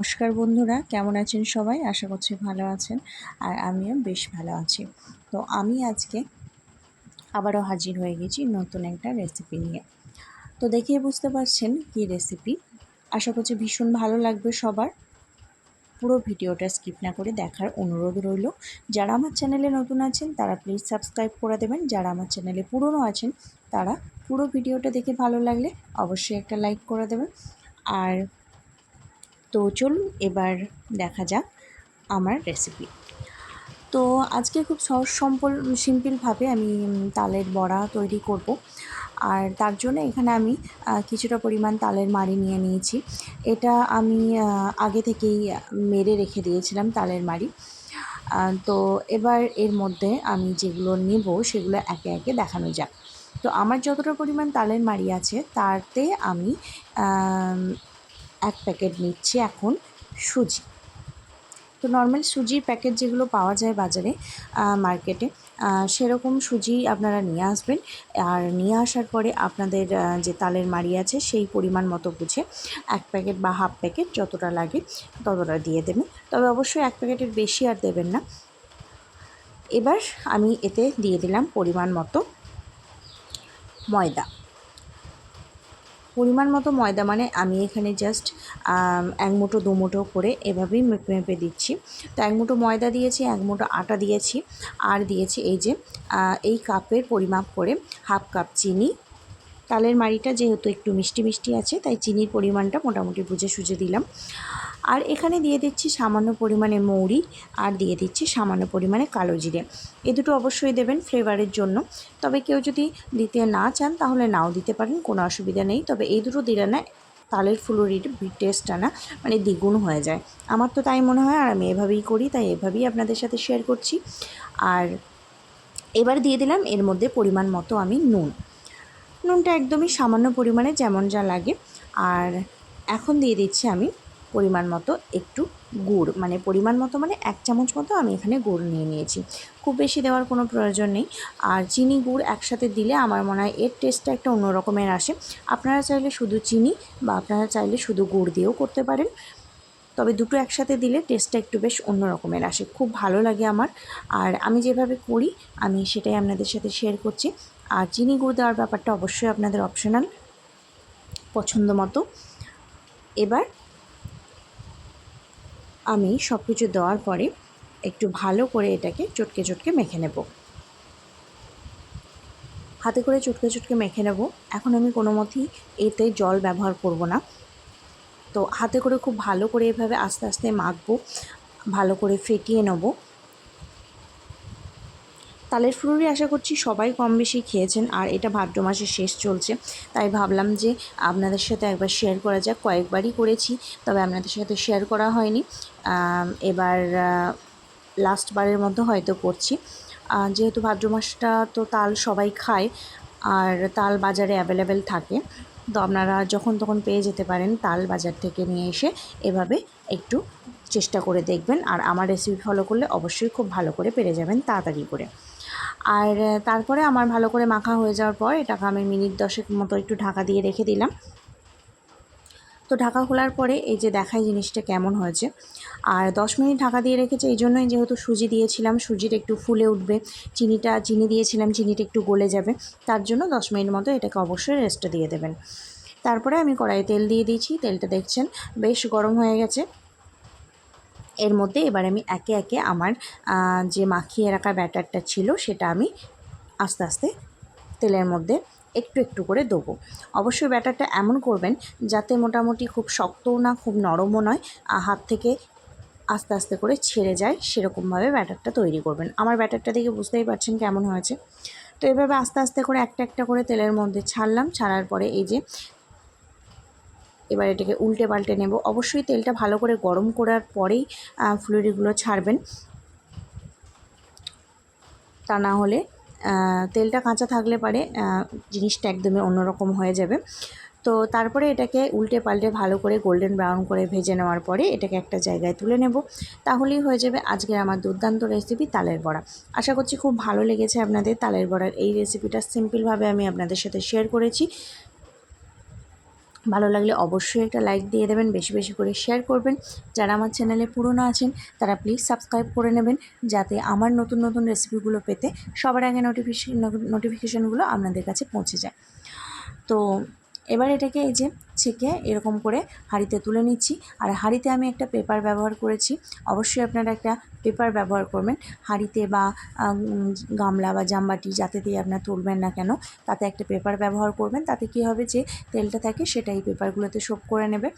নমস্কার বন্ধুরা, কেমন আছেন সবাই? আশা করছি ভালো আছেন আর আমিও বেশ ভালো আছি। তো আমি আজকে আবারও হাজির হয়ে গেছি নতুন একটা রেসিপি নিয়ে। তো দেখিয়ে বুঝতে পারছেন কি রেসিপি আশা করছি ভীষণ ভালো লাগবে সবার। পুরো ভিডিওটা স্কিপ না করে দেখার অনুরোধ রইল। যারা আমার চ্যানেলে নতুন আছেন, তারা প্লিজ সাবস্ক্রাইব করে দেবেন। যারা আমার চ্যানেলে পুরনো আছেন, তারা পুরো ভিডিওটা দেখে ভালো লাগলে অবশ্যই একটা লাইক করে দেবেন। আর তো চলুন এবার দেখা যাক আমার রেসিপি তো আজকে খুব সহজ, সম্পল সিম্পলভাবে আমি তালের বড়া তৈরি করব। আর তার জন্য এখানে আমি কিছুটা পরিমাণ তালের মাড়ি নিয়ে নিয়েছি। এটা আমি আগে থেকেই মেরে রেখে দিয়েছিলাম তালের মাড়ি। তো এবার এর মধ্যে আমি যেগুলো নেব সেগুলো একে একে দেখানো যাক। তো আমার যতটা পরিমাণ তালের মাড়ি আছে, তাতে আমি এক প্যাকেট নিচ্ছি এখন সুজি। তো নর্মাল সুজির প্যাকেট যেগুলো পাওয়া যায় বাজারে মার্কেটে সেরকম সুজি আপনারা নিয়ে আসবেন। আর নিয়ে আসার পরে আপনাদের যে তালের মাড়ি আছে সেই পরিমাণ মতো বুঝে এক প্যাকেট বা হাফ প্যাকেট যতটা লাগে ততটা দিয়ে দেবেন। তবে অবশ্যই এক প্যাকেটের বেশি আর দেবেন না। এবার আমি এতে দিয়ে দিলাম পরিমাণ মতো ময়দা। পরিমাণ মতো ময়দা মানে আমি এখানে জাস্ট এক মুঠো, দু মুঠো করে এভাবেই মেপে মেপে দিচ্ছি। তো এক মুঠো ময়দা দিয়েছি, এক মুঠো আটা দিয়েছি, আর দিয়েছি এই যে এই কাপের পরিমাপ করে হাফ কাপ চিনি। তালের মাড়িটা যেহেতু একটু মিষ্টি মিষ্টি আছে, তাই চিনির পরিমাণটা মোটামুটি বুঝে সুঝে দিলাম। আর এখানে দিয়ে দিচ্ছি সামান্য পরিমাণে মৌরি আর দিয়ে দিচ্ছি সামান্য পরিমাণে কালো জিরে। এ দুটো অবশ্যই দেবেন ফ্লেভারের জন্য। তবে কেউ যদি দিতে না চান তাহলে নাও দিতে পারেন, কোনো অসুবিধা নেই। তবে এই দুটো দিলে না তালের ফুলুরির টেস্টটা না মানে দ্বিগুণ হয়ে যায়। আমার তো তাই মনে হয়, আর আমি এভাবেই করি, তাই এভাবেই আপনাদের সাথে শেয়ার করছি। আর এবার দিয়ে দিলাম এর মধ্যে পরিমাণ মতো আমি নুন। নুনটা একদমই সামান্য পরিমাণে যেমন যা লাগে। আর এখন দিয়ে দিচ্ছি আমি পরিমাণ মতো একটু গুড় মানে পরিমাণ মতো মানে এক চামচ মতো আমি এখানে গুড় নিয়ে নিয়েছি। খুব বেশি দেওয়ার কোনো প্রয়োজন নেই। আর চিনি গুড় একসাথে দিলে আমার মনে হয় এর টেস্টটা একটা অন্য রকমের আসে। আপনারা চাইলে শুধু চিনি বা আপনারা চাইলে শুধু গুড় দিয়েও করতে পারেন। তবে দুটো একসাথে দিলে টেস্টটা একটু বেশ অন্য রকমের আসে। খুব ভালো লাগে আমার। আর আমি যেভাবে করি, আমি সেটাই আপনাদের সাথে শেয়ার করছি। আর চিনি গুড় দেওয়ার ব্যাপারটা অবশ্যই আপনাদের অপশনাল পছন্দ মতো। এবার আমি সব কিছু দেওয়ার পরে একটু ভালো করে এটাকে চটকে চটকে মেখে নেব। হাতে করে চটকে চটকে মেখে নেব। এখন আমি কোনো মতেই এতে জল ব্যবহার করব না। তো হাতে করে খুব ভালো করে এভাবে আস্তে আস্তে মাখবো, ভালো করে ফেটিয়ে নেব। তালের ফুলুরি আশা করছি সবাই কম বেশি খেয়েছেন, আর এটা ভাদ্র মাসের শেষ চলছে। তাই ভাবলাম যে আপনাদের সাথে একবার শেয়ার করা যাক, কয়েকবারই করেছি, তবে আপনাদের সাথে শেয়ার করা হয়নি। এবার লাস্টবারের মধ্যে হয়তো করছি। যেহেতু ভাদ্র মাসটা তো তাল সবাই খায়, আর তাল বাজারে অ্যাভেলেবেল থাকে, তো আপনারা যখন তখন পেয়ে যেতে পারেন তাল বাজার থেকে নিয়ে এসে এভাবে একটু চেষ্টা করে দেখবেন, আর আমার রেসিপি ফলো করলে অবশ্যই খুব ভালো করে পেরে যাবেন তাড়াতাড়ি করে। আর তারপরে আমার ভালো করে মাখা হয়ে যাওয়ার পর এটাকে আমি মিনিট দশেক মতো একটু ঢাকা দিয়ে রেখে দিলাম। তো ঢাকা খোলার পরে এই যে দেখাই জিনিসটা কেমন হয়েছে। আর দশ মিনিট ঢাকা দিয়ে রেখেছে এই জন্যই যেহেতু সুজি দিয়েছিলাম, সুজির একটু ফুলে উঠবে, চিনিটা, চিনি দিয়েছিলাম, চিনিটা একটু গলে যাবে, তার জন্য দশ মিনিট মতো এটাকে অবশ্যই রেস্টে দিয়ে দেবেন। তারপরে আমি কড়াই তেল দিয়ে দিয়েছি, তেলটা দেখছেন বেশ গরম হয়ে গেছে। এর মধ্যে এবার আমি একে একে আমার যে মাখিয়ে রাখা ব্যাটারটা ছিল সেটা আমি আস্তে আস্তে তেলের মধ্যে একটু একটু করে দেবো। অবশ্যই ব্যাটারটা এমন করবেন যাতে মোটামুটি খুব শক্তও না, খুব নরমও নয় হাত থেকে আস্তে আস্তে করে ছেড়ে যায়, সেরকমভাবে ব্যাটারটা তৈরি করবেন। আমার ব্যাটারটা দেখে বুঝতেই পারছেন কেমন হয়েছে। তো এভাবে আস্তে আস্তে করে একটা একটা করে তেলের মধ্যে ছাড়লাম। ছাড়ার পরে এই যে এবার এটাকে উল্টে পাল্টে নেব। অবশ্যই তেলটা ভালো করে গরম করার পরেই ফুলুরিগুলো ছাড়বেন। তা না হলে তেলটা কাঁচা থাকলে পারে জিনিসটা একদমই অন্যরকম হয়ে যাবে। তো তারপরে এটাকে উল্টে পাল্টে ভালো করে গোল্ডেন ব্রাউন করে ভেজে নেওয়ার পরে এটাকে একটা জায়গায় তুলে নেব। তাহলেই হয়ে যাবে আজকের আমার দুর্দান্ত রেসিপি তালের বড়া। আশা করছি খুব ভালো লেগেছে আপনাদের। তালের বড়ার এই রেসিপিটা সিম্পলভাবে আমি আপনাদের সাথে শেয়ার করেছি। ভালো লাগলে অবশ্যই একটা লাইক দিয়ে দেবেন, বেশি বেশি করে শেয়ার করবেন। যারা আমার চ্যানেলে পুরনো আছেন, তারা প্লিজ সাবস্ক্রাইব করে নেবেন, যাতে আমার নতুন নতুন রেসিপিগুলো পেতে সবার আগে নোটিফিকেশন নোটিফিকেশানগুলো আপনাদের কাছে পৌঁছে যায়। তো এবার এটাকে এই যে ছেঁকে এরকম করে হাঁড়িতে তুলে নিচ্ছি। আর হাঁড়িতে আমি একটা পেপার ব্যবহার করেছি। অবশ্যই আপনারা একটা পেপার ব্যবহার করবেন। হাঁড়িতে বা গামলা বা জামবাটি যাতে দিয়ে আপনার তুলবেন না কেন, তাতে একটা পেপার ব্যবহার করবেন। তাতে কি হবে যে তেলটা থাকে সেটাই পেপারগুলোতে শোপ করে নেবে।